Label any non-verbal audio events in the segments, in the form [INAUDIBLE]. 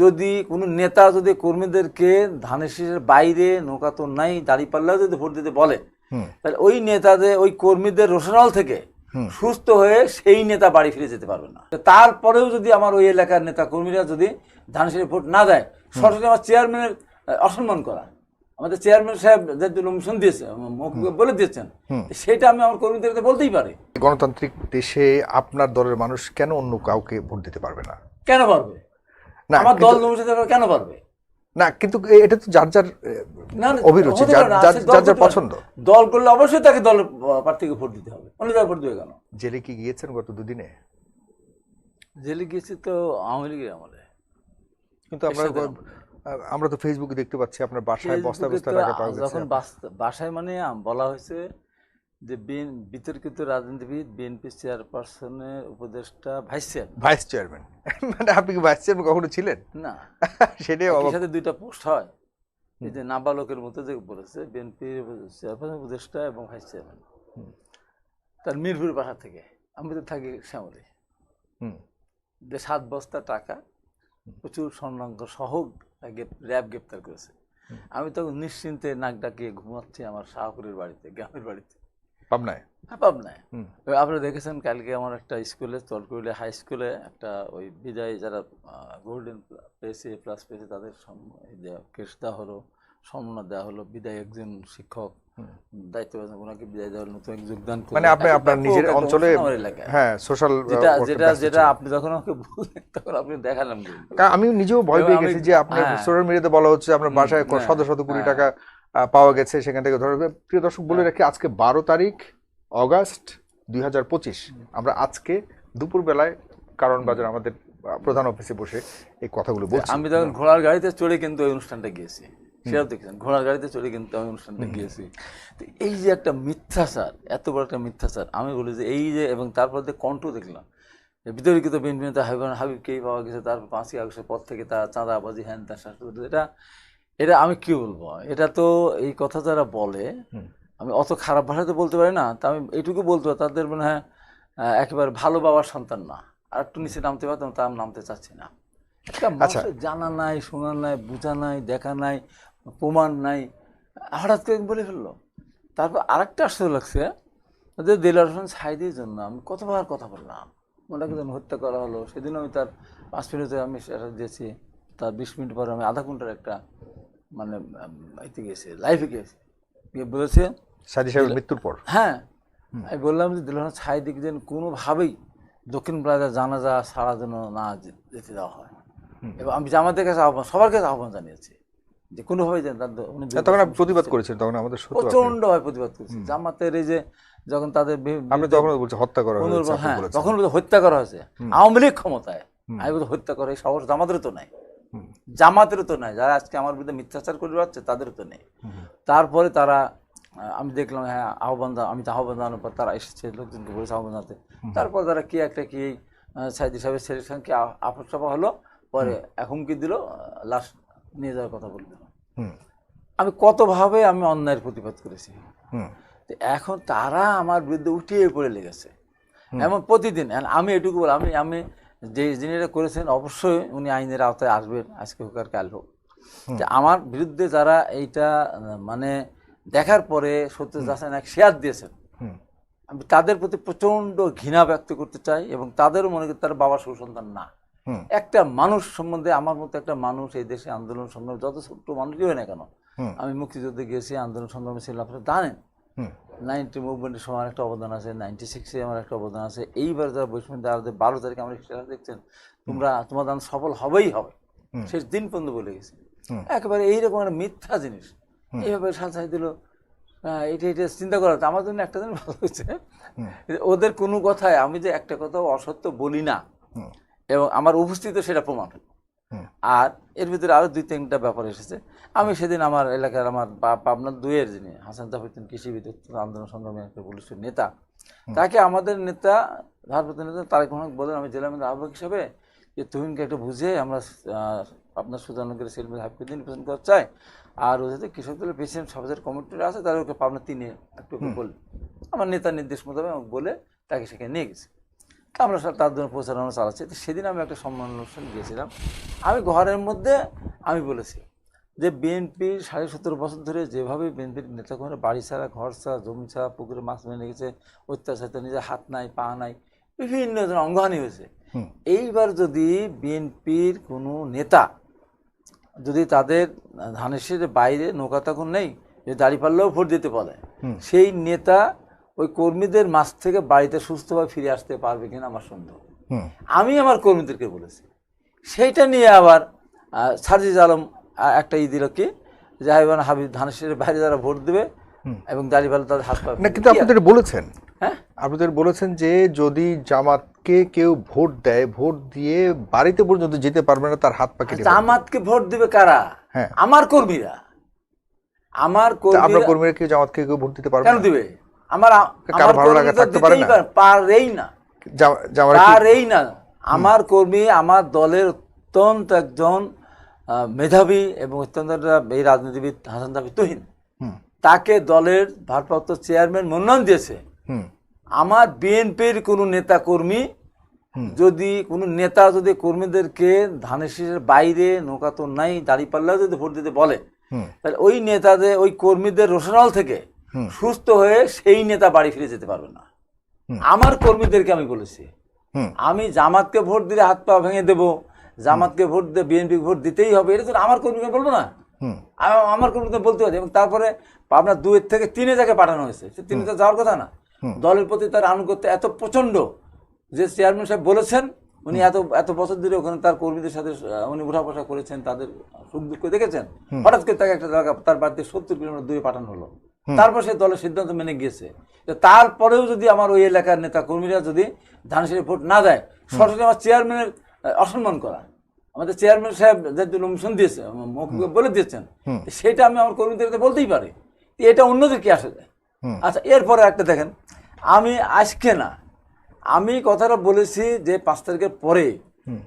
যদি কোনো নেতা যদি কর্মীদেরকে ধানের শীষের বাইরে নৌকা তো নাই দাঁড়িপাল্লাও যদি ভোট দিতে বলে। তাহলে ওই নেতাদের ওই কর্মীদের রোশনাল থেকে সুস্থ হয়ে সেই নেতা বাড়ি ফিরে যেতে পারবে না। তারপরেও যদি আমার ওই এলাকার নেতা কর্মীরা যদি শীষে ভোট না দেয় সরাসরি আমার চেয়ারম্যানের অসম্মান করা। আমাদের চেয়ারম্যান সাহেব যে মিশন দিয়েছে বলে দিয়েছেন সেটা আমি আমার কর্মীদেরকে বলতেই পারি। গণতান্ত্রিক দেশে আপনার দলের মানুষ কেন অন্য কাউকে ভোট দিতে পারবে না? কেন পারবে? না আমার দল কেন পারবে না কিন্তু এটা তো যার যার অভিরুচি যার যার দল। পছন্দ। দল করলে অবশ্যই তাকে আহ, প্রার্থীকে ভোট দিতে হবে। অন্য জায়গায় ভোট দেবে কেন? জেলে কি গিয়েছেন গত দুদিনে? জেলে গেছি তো আওয়ামী লীগের আমলে। কিন্তু আমরা আমরা তো ফেসবুকে দেখতে পাচ্ছি আপনার বাসায় বস্তা বস্তা টাকা পাওয়া গেছে। যখন বাস- বাসায় মানে বলা হয়েছে যে বিতর্কিত রাজনীতিবিদ বিএনপি চেয়ারপারসনের উপদেষ্টা ভাইস চেয়ারম্যান। Vice chairman. মানে আপনি কি ভাইস চেয়ারম্যান কখনো ছিলেন? না। [LAUGHS] সেটাই সাথে দুইটা পোস্ট হয়। এই যে নাবালকের মতো যে বলেছে বিএনপির চেয়ারপারসন উপদেষ্টা এবং ভাইস চেয়ারম্যান। তার মিরপুর বাসা থেকে। আমি তো থাকি শ্যামলী। যে সাত বস্তা টাকা প্রচুর স্বর্ণাঙ্ক সহ র্যাব গ্রেপ্তার করেছে। আমি তখন নিশ্চিন্তে নাক ডাকিয়ে ঘুমাচ্ছি আমার শাহপুরের বাড়িতে গ্রামের বাড়িতে। পাবনায়? হ্যাঁ পাবনায়। দেখেছেন কালকে আমার একটা স্কুলে তলকুইলে হাই স্কুলে একটা ওই বিদায় যারা গোল্ডেন পেয়েছে প্লাস পেয়েছে তাদের কেস দেওয়া হলো সম্মাননা দেওয়া হলো বিদায় একজন শিক্ষক দায়িত্ব ওনাকে বিদায় নতুন যোগদান মানে আপনি আপনার নিজের অঞ্চলে। হ্যাঁ সোশ্যাল যেটা যেটা যেটা আপনি যখন আমাকে বললেন তখন আপনি দেখালাম আমি নিজেও ভয় পেয়ে গেছি যে আপনার। সোশ্যাল মিডিয়াতে বলা হচ্ছে আপনার বাসায় হ্যাঁ, শত শত কোটি হ্যাঁ। টাকা পাওয়া গেছে সেখান থেকে ধরে প্রিয় দর্শক বলে রাখি আজকে বারো তারিখ অগাস্ট দুই হাজার পঁচিশ। আমরা আজকে দুপুর বেলায় কারণ বাজার আমাদের প্রধান অফিসে বসে এই কথাগুলো বলছি। আমি তখন ঘোড়ার গাড়িতে চড়ে কিন্তু ওই অনুষ্ঠানটা গিয়েছি। সেটাও দেখেছেন ঘোড়ার গাড়িতে চড়ে কিন্তু আমি অনুষ্ঠানটা গিয়েছি। তো এই যে একটা মিথ্যাচার এত বড় একটা মিথ্যাচার আমি বলি যে এই যে এবং তারপর যে কণ্ঠ দেখলাম বিতর্কিত বিএনপি নেতা হাবিব হাবিবকেই পাওয়া গেছে তারপর পাঁচই আগস্টের পর থেকে তার চাঁদাবাজি হ্যান তার শাসন এটা এটা আমি কি বলব? এটা তো এই কথা যারা বলে আমি অত খারাপ ভাষাতে বলতে পারি না তা আমি এটুকু বলতে পারি তাদের মনে হয় একেবারে ভালো বাবার সন্তান না। আর একটু নিচে নামতে পারতাম তা আমি নামতে চাচ্ছি না। জানা নাই শোনা নাই বোঝা নাই দেখা নাই প্রমাণ নাই হঠাৎ করে বলে ফেলল। তারপর আরেকটা আশ্চর্য লাগছে যে দিলার হোসেন সাইদের জন্য আমি কতবার কথা বললাম। ওনাকে যখন হত্যা করা হলো সেদিন আমি তার পাঁচ মিনিটে আমি সেটা দিয়েছি তার বিশ মিনিট পরে আমি আধা ঘণ্টার একটা মানে এতে গেছি লাইফে গেছি গিয়ে বলেছে সাজি সাহেবের মৃত্যুর পর? হ্যাঁ। আমি বললাম যে দিলহান ছাইদিক যেন কোনোভাবেই দক্ষিণ প্লাজা জানাজা সারা যেন না যেতে দেওয়া হয়। এবং আমি জামাতের কাছে আহ্বান সবার কাছে আহ্বান জানিয়েছি যে কোনোভাবেই যেন তার হ্যাঁ, তখন প্রতিবাদ করেছেন তখন আমাদের প্রচণ্ডভাবে প্রতিবাদ করেছি। জামাতের এই যে যখন তাদের আপনি তখন বলছেন হত্যা করা হয়েছে হ্যাঁ। তখন বলছে হত্যা করা হয়েছে। আওয়ামী লীগ ক্ষমতায়। আমি বলছি হত্যা করে সাহস জামাতের তো নাই। জামাতেরও তো নাই। যারা আজকে আমার বিরুদ্ধে মিথ্যাচার করে বেড়াচ্ছে তাদেরও তো নেই। তারপরে তারা আমি দেখলাম হ্যাঁ আহ্বান আমি তো আহ্বান জানানোর পর তারা এসেছে লোকজনকে বলেছে আহ্বান জানাতে তারপর তারা কি একটা কি সাইদি সাহেবের ছেলের সঙ্গে আপস হলো পরে হুমকি দিল লাশ নিয়ে যাওয়ার কথা বলে দিল। আমি কতভাবে আমি অন্যায়ের প্রতিবাদ করেছি? হুম। তো এখন তারা আমার বিরুদ্ধে উঠিয়ে পড়ে লেগেছে। এমন প্রতিদিন আমি এটুকু বল আমি আমি যে যিনি এটা করেছেন অবশ্যই উনি আইনের আওতায় আসবেন আজকে হোক আর কাল হোক। আমার বিরুদ্ধে যারা এইটা মানে দেখার পরে সত্য যাচ্ছেন এক শেয়ার দিয়েছেন আমি তাদের প্রতি প্রচণ্ড ঘৃণা ব্যক্ত করতে চাই এবং তাদেরও মনে করি তার বাবা সুসন্তান না। একটা মানুষ সম্বন্ধে আমার মতো একটা মানুষ এই দেশে আন্দোলন সংগ্রাম যত ছোট্ট মানুষই হয় না কেন আমি মুক্তিযুদ্ধে গেছি আন্দোলন সংগ্রামে ছিলাম আপনারা জানেন। নাইনটি মুভমেন্টের সময় একটা অবদান আছে নাইনটি সিক্সে আমার একটা অবদান আছে। এইবার যারা বৈষম্য দাঁড়াতে বারো তারিখে আমরা সেটা দেখছেন তোমরা তোমার দান সফল হবেই হবে। শেষ দিন পর্যন্ত বলে গেছে। একেবারে এইরকম একটা মিথ্যা জিনিস। এইভাবে সাজাই দিল এটা এটা চিন্তা করা। আমার জন্য একটা দিন ভালো হয়েছে। ওদের কোনো কথায় আমি যে একটা কথাও অসত্য বলি না এবং আমার উপস্থিত সেটা প্রমাণ। আর এর ভিতরে আরও দুই তিনটা ব্যাপার এসেছে। আমি সেদিন আমার এলাকার আমার পাবনার দুইয়ের যিনি হাসান জাফরুদ্দিন কৃষিবিদ আন্দোলন সংগ্রামী একটা পুলিশের নেতা তাকে আমাদের নেতা ভারপ্রাপ্ত নেতা তারেক রহমান বলেন আমি জেলা মেয়েদের আহ্বায়ক হিসাবে যে তুহিনকে একটু বুঝে আমরা আপনার সুজানগরের সেলমি হাফিউদ্দিন নির্বাচন করতে চাই। আর ও যাতে কৃষক দলের প্রেসিডেন্ট সমাজের কমিটির আছে তারা ওকে পাবনা তিনে একটু বললেন আমার নেতার নির্দেশ মোতাবেক বলে তাকে সেখানে নিয়ে গেছে। আমরা সব তার জন্য প্রচারণা চালাচ্ছি। তো সেদিন আমি একটা সম্মান অনুষ্ঠান গিয়েছিলাম। আমি ঘরের মধ্যে আমি বলেছি যে বিএনপির সাড়ে সতেরো বছর ধরে যেভাবে বিএনপির নেতাকর্মীরা বাড়ি ছাড়া ঘর ছাড়া জমি ছাড়া পুকুরে মাছ মেনে গেছে অত্যাচারিত নিজের হাত নাই পা নাই বিভিন্ন ধরনের অঙ্গহানি হয়েছে। এইবার যদি বিএনপির কোনো নেতা যদি তাদের ধানের বাইরে নৌকা তখন নেই যে দাঁড়িয়ে পারলেও ভোট দিতে পারে সেই নেতা ওই কর্মীদের মাছ থেকে বাড়িতে সুস্থভাবে ফিরে আসতে পারবে কিনা আমার সন্দেহ। আমি আমার কর্মীদেরকে বলেছি। সেইটা নিয়ে আবার সার্জিজ আলম একটা ই দিল কি? যে হাবিবান হাবিব ধানের শীষের বাইরে যারা ভোট দেবে এবং দাঁড়িয়ে তাদের হাত পা না কিন্তু আপনাদের বলেছেন। হ্যাঁ? আপনাদের বলেছেন যে যদি জামাতকে কেউ ভোট দেয় ভোট দিয়ে বাড়িতে পর্যন্ত যেতে পারবে না তার হাত পা কেটে ফেলবে। জামাতকে ভোট দেবে কারা? হ্যাঁ। আমার কর্মীরা। আমার তা আপনার কর্মীরা কর্মীরা কেউ জামাতকে কেউ ভোট দিতে পারবে কেন দিবে? আমার কারও ভালো লাগা থাকতে পারে না? পারেই না। পারেই না। আমার কর্মী আমার দলের অত্যন্ত একজন মেধাবী এবং অত্যন্ত এই রাজনীতিবিদ হাসান দাবি তুহিন। তাকে দলের ভারপ্রাপ্ত চেয়ারম্যান মনোনয়ন দিয়েছে। আমার বিএনপির কোনো নেতা কর্মী যদি কোনো নেতা যদি কর্মীদেরকে ধানের শীষের বাইরে নৌকা তো নাই দাঁড়িয়ে পাল্লাও যদি ভোট দিতে বলে তাহলে ওই নেতাদের ওই কর্মীদের রোশনাল থেকে সুস্থ হয়ে সেই নেতা বাড়ি ফিরে যেতে পারবে না। আমার কর্মীদেরকে আমি বলেছি আমি জামাতকে ভোট দিলে হাত পা ভেঙে দেবো জামাতকে ভোট দিয়ে বিএনপি ভোট দিতেই হবে এটা তো আমার কর্মীকে বলব না। আমার কর্মীকে বলতে হবে এবং তারপরে আপনার দুয়ের থেকে তিনে যাকে পাঠানো হয়েছে সে তিনে তো যাওয়ার কথা না। দলের প্রতি তার আনুগত্য এত প্রচণ্ড যে চেয়ারম্যান সাহেব বলেছেন উনি এত এত বছর ধরে ওখানে তার কর্মীদের সাথে উনি উঠা বসা করেছেন তাদের সুখ দুঃখ দেখেছেন। হঠাৎ করে তাকে একটা জায়গা তার বাড়িতে সত্তর কিলোমিটার দূরে পাঠানো হলো। তারপর সে দলের সিদ্ধান্ত মেনে গিয়েছে। তারপরেও যদি আমার ওই এলাকার নেতা কর্মীরা যদি ধানসিঁড়ি ভোট না দেয় সরাসরি আমার চেয়ারম্যানের অসম্মান করা। আমাদের চেয়ারম্যান সাহেব যে অনুমোদন দিয়েছে বলে দিয়েছেন। সেটা আমি আমার কর্মীদেরকে বলতেই পারি। এটা অন্যদের কি আসে যায়? আচ্ছা এরপরে একটা দেখেন আমি আজকে না আমি কথাটা বলেছি যে পাঁচ তারিখের পরে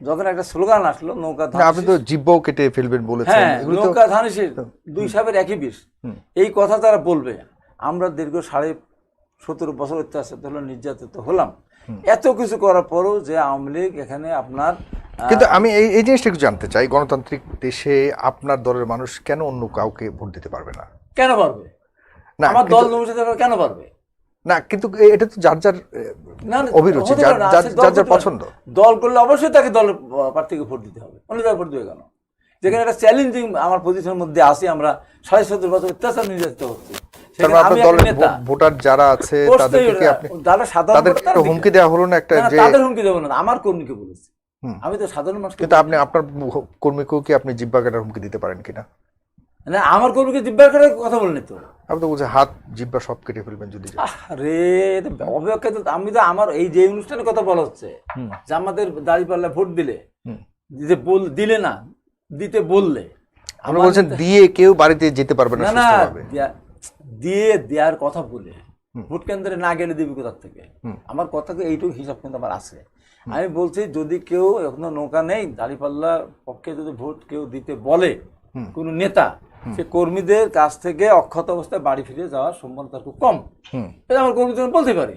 যখন একটা স্লোগান আসলো নৌকা আপনি তো জিব্বাও কেটে ফেলবেন বলেছেন। হ্যাঁ নৌকা ধানেশের দুই সাহেবের একই বিষ। এই কথা তারা বলবে আমরা দীর্ঘ সাড়ে সতেরো বছর অত্যাচার হলো নির্যাতিত হলাম। এত কিছু করার পরও যে আওয়ামী লীগ এখানে আপনার কিন্তু আমি এই এই জিনিসটা একটু জানতে চাই গণতান্ত্রিক দেশে আপনার দলের মানুষ কেন অন্য কাউকে ভোট দিতে পারবে না? কেন পারবে? না আমার দল কেন পারবে? না কিন্তু এটা তো যার যার অভিরুচি যার যার যার। পছন্দ। দল করলে অবশ্যই তাকে আহ, প্রার্থীকে ভোট দিতে হবে। অন্য ভোট দেবে কেন? যেখানে একটা চ্যালেঞ্জিং আমার পজিশনের মধ্যে আসি আমরা সাড়ে সত্তর বছর অত্যাচার নির্যাতিত হচ্ছি। মানে ভোটার যারা আছে তাদেরকে আপনি তাদের হুমকি দেওয়া হলো না একটা তাদের হুমকি দেবো না আমার কর্মীকে বলেছি। আমি তো সাধারণ মানুষকে কিন্তু আপনি আপনার কর্মীকেও কি আপনি জিব্বা কাটার হুমকি দিতে পারেন কিনা? না আমার কর্মীকে জিব্বার করে কথা বলেনি তো। আপনি তো বলছেন হাত জিব্বা সব কেটে ফেলবেন যদি যান। রে অপেক্ষা তো আমি তো আমার এই যে অনুষ্ঠানের কথা বলা হচ্ছে যে আমাদের দাড়ি পাল্লা ভোট দিলে। দিতে বল দিলে না দিতে বললে। আপনি বলছেন দিয়ে কেউ বাড়িতে যেতে পারবে না না দিয়ে দেওয়ার কথা বলে ভোট কেন্দ্রে না গেলে দিবি কোথার থেকে? আমার কথা এইটুকু হিসাব কিন্তু আমার আছে। আমি বলছি যদি কেউ এখনও নৌকা নেই দাঁড়িপাল্লার পক্ষে যদি ভোট কেউ দিতে বলে কোন নেতা সে কর্মীদের কাছ থেকে অক্ষত অবস্থায় বাড়ি ফিরে যাওয়ার সম্ভাবনা তার খুব কম। এটা আমার কর্মীদের বলতে পারি।